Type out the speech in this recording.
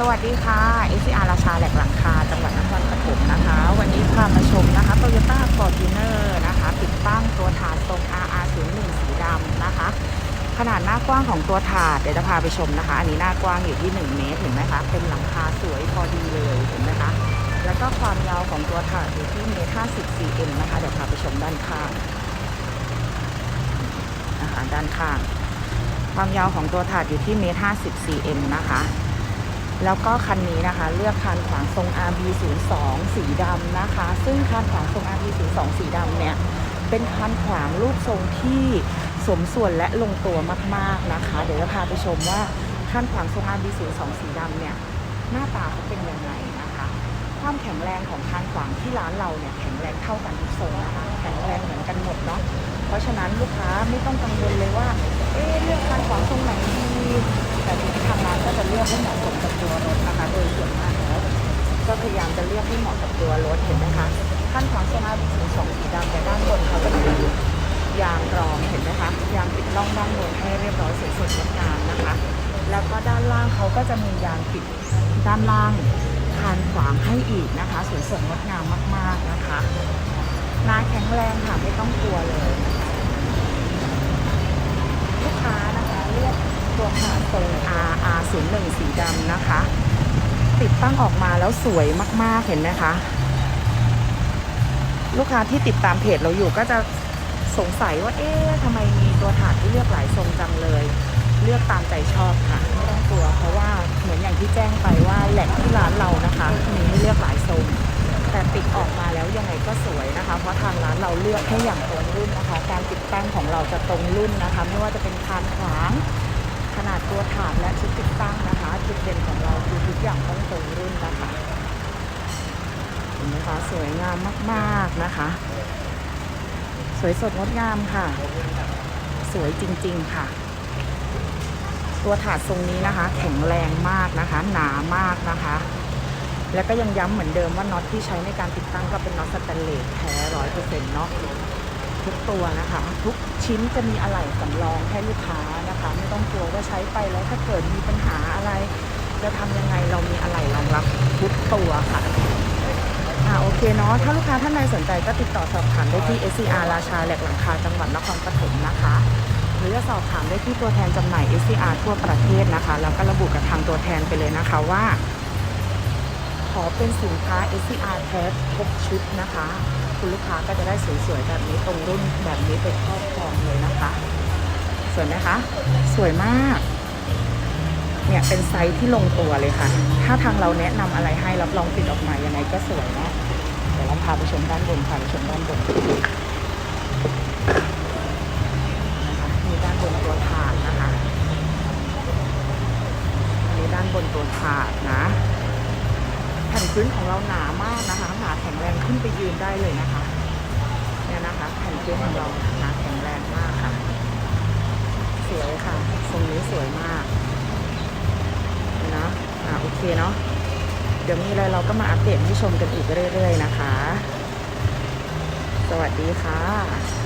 สวัสดีค่ะ SCR ราชาแหลกหลังคา จังหวัดนครปฐมนะคะ วันนี้พามาชมนะคะ Toyota Fortuner นะคะติดตั้งตัวถาดทรง RR01 สีดำนะคะ ขนาดหน้ากว้างของตัวถาดเดี๋ยวจะพาไปชมนะคะ อันนี้หน้ากว้างอยู่ที่ 1 เมตรเห็นไหมคะ เป็นหลังคาสวยพอดีเลยเห็นไหมคะ แล้วก็ความยาวของตัวถาดอยู่ที่เมตร50 cm นะคะเดี๋ยวพาไปชมด้านข้างนะคะด้านข้าง ความยาวของตัวถาดอยู่ที่เมตร50 cm นะคะ แล้วก็คันนี้นะคะ เลือกคานขวางทรง RB02 สีดำนะคะ ซึ่งคานขวางทรง RB02 สีดำเนี่ย เป็นคานขวางรูปทรงที่สมส่วนและลงตัวมากๆนะคะ เดี๋ยวจะพาไปชมว่าคานขวางทรง RB02 สีดำเนี่ย หน้าตาเขาเป็นยังไงนะคะ ความแข็งแรงของคานขวางที่ร้านเราเนี่ยแข็งแรงเท่ากันทุกทรงนะคะ แข็งแรงเหมือนกันหมดเนาะ เพราะฉะนั้นลูกค้าไม่ต้องกังวลเลยว่า เอ๊เลือกคานขวางทรงไหนดี แต่ที่ทางร้านก็จะเลือกให้เหมาะสมกับตัวรถนะคะ โดยส่วนมากแล้วก็พยายามจะเลือกให้เหมาะกับตัวรถเห็นไหมคะขั้นขวางโซนาสีสองสีดำแต่ด้านบนเขาก็จะมียางรองเห็นไหมคะยางปิดล่องด้านบนให้เรียบร้อยสวยสดงดงามนะคะ แล้วก็ด้านล่างเขาก็จะมียางปิดด้านล่างคานขวางให้อีกนะคะ สวยสดงดงามมาก ๆนะคะหนาแข็งแรงค่ะไม่ต้องกลัวเลย ลูกค้านะคะเลือกตัวขาทรง RR01 สีดำนะคะ ติดตั้งออกมาแล้วสวยมากๆเห็นไหมคะลูกค้าที่ติดตามเพจเราอยู่ก็จะสงสัยว่าเอ๊ะทำไมมีตัวถาดที่เลือกหลายทรงจังเลย เลือกตามใจชอบค่ะไม่ต้องกลัวเพราะว่าเหมือนอย่างที่แจ้งไปว่าแหล่งที่ร้านเรานะคะมีให้เลือกหลายทรงแต่ติดออกมาแล้วยังไงก็สวยนะคะ เพราะทางร้านเราเลือกให้อย่างตรงรุ่นนะคะ การติดตั้งของเราจะตรงรุ่นนะคะ ไม่ว่าจะเป็นคานขวาง นาดตัวถาดและชุดติดตั้งนะคะจุดเด่นของเราคือทุกอย่างต้องตรงรุ่นนะคะเห็นไหมคะสวยงามมากๆนะคะ สวยสดงดงามค่ะ สวยจริง ๆ ค่ะ ตัวถาดทรงนี้นะคะ แข็งแรงมากนะคะ หนามากนะคะ แล้วก็ยังย้ำเหมือนเดิมว่าน็อตที่ใช้ในการติดตั้งก็เป็นน็อตสแตนเลสแท้ร้อยเปอร์เซ็นต์เนาะ ทุกตัวนะคะ ทุกชิ้นจะมีอะไหล่สำรองให้ลูกค้านะคะ ไม่ต้องกลัวว่าใช้ไปแล้วถ้าเกิดมีปัญหาอะไร จะทำยังไงเรามีอะไหล่รองรับทุกตัวค่ะอ่าโอเคเนาะถ้าลูกค้าท่านใดสนใจก็ติดต่อสอบถามได้ที่ SCR ราชาแหลกหลังคาจังหวัดนครปฐมนะคะ หรือจะสอบถามได้ที่ตัวแทนจำหน่าย SCR ทั่วประเทศนะคะ แล้วก็ระบุกับทางตัวแทนไปเลยนะคะว่า ขอเป็นสินค้า SCR แท้ครบชุดนะคะ คุณลูกค้าก็จะได้สวยๆแบบนี้ตรงรุ่นแบบนี้ไปครอบครองเลยนะคะ สวยไหมคะ สวยมาก เนี่ยเป็นไซส์ที่ลงตัวเลยค่ะ ถ้าทางเราแนะนำอะไรให้รับรองติดออกมายังไงก็สวยนะเดี๋ยวเราพาไปชมด้านบนพาไปชมด้านบนนะคะมีด้านบนตัวถาดนะคะอันนี้ด้านบนตัวถาดนะแผ่นพื้นของเราหนามากนะคะหนาแข็งแรง ขึ้นไปยืนได้เลยนะคะเนี่ยนะคะแผ่นพื้นของเราหนะแข็งแรงมากค่ะ สวยค่ะทรงนี้สวยมากนะอ่าโอเคเนาะเดี๋ยวมีอะไรเราก็มาอัปเดตให้ชมกันอีกเรื่อยๆนะคะ สวัสดีค่ะ